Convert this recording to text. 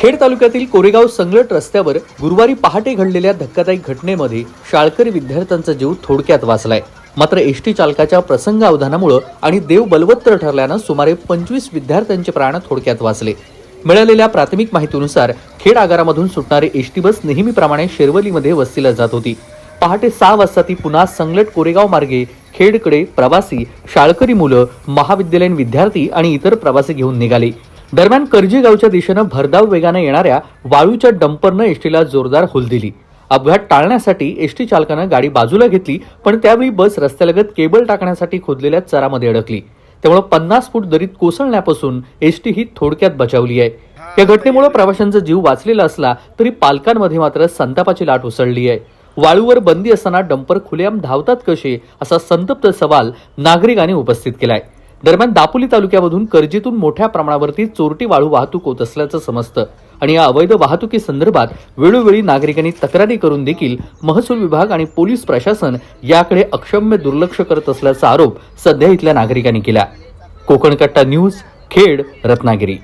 खेड तालुक्यातील कोरेगाव संगलट रस्त्यावर गुरुवारी पहाटे घडलेल्या धक्कादायक घटनेमध्ये शाळकरी विद्यार्थ्यांचा जीव थोडक्यात वाचलाय. मात्र एसटी चालकाच्या प्रसंग अवधानामुळं आणि देव बलवत्तर ठरल्यानं सुमारे पंचवीस विद्यार्थ्यांचे प्राण थोडक्यात वाचले. मिळालेल्या प्राथमिक माहितीनुसार खेड आगारामधून सुटणारी एसटी बस नेहमीप्रमाणे शेरवलीमध्ये वस्तीला जात होती. पहाटे सहा वाजता ती पुन्हा संगलट कोरेगाव मार्गे खेडकडे प्रवासी शाळकरी मुलं महाविद्यालयीन विद्यार्थी आणि इतर प्रवासी घेऊन निघाले. दरम्यान कर्जी गावच्या दिशेनं भरधाव वेगानं येणाऱ्या वाळूच्या डंपरनं एसटीला जोरदार हुल दिली. अपघात टाळण्यासाठी एसटी चालकानं गाडी बाजूला घेतली पण त्यावेळी बस रस्त्यालगत केबल टाकण्यासाठी खोदलेल्या चरामध्ये अडकली. त्यामुळे पन्नास फूट दरीत कोसळण्यापासून एसटी ही थोडक्यात बचावली आहे. या घटनेमुळे प्रवाशांचा जीव वाचलेला असला तरी पालकांमध्ये मात्र संतापाची लाट उसळली आहे. वाळूवर बंदी असताना डंपर खुलेआम धावतात कसे असा संतप्त सवाल नागरिकांनी उपस्थित केलाय. दरम्यान दापोली तालुक्यामधून कर्जीतून मोठ्या प्रमाणावरती चोरटी वाळू वाहतूक होत असल्याचं समजतं. आणि या अवैध वाहतुकीसंदर्भात वेळोवेळी नागरिकांनी तक्रारी करून देखील महसूल विभाग आणि पोलीस प्रशासन याकडे अक्षम्य दुर्लक्ष करत असल्याचा आरोप सध्या इथल्या नागरिकांनी केला. कोकणकट्टा न्यूज खेड रत्नागिरी.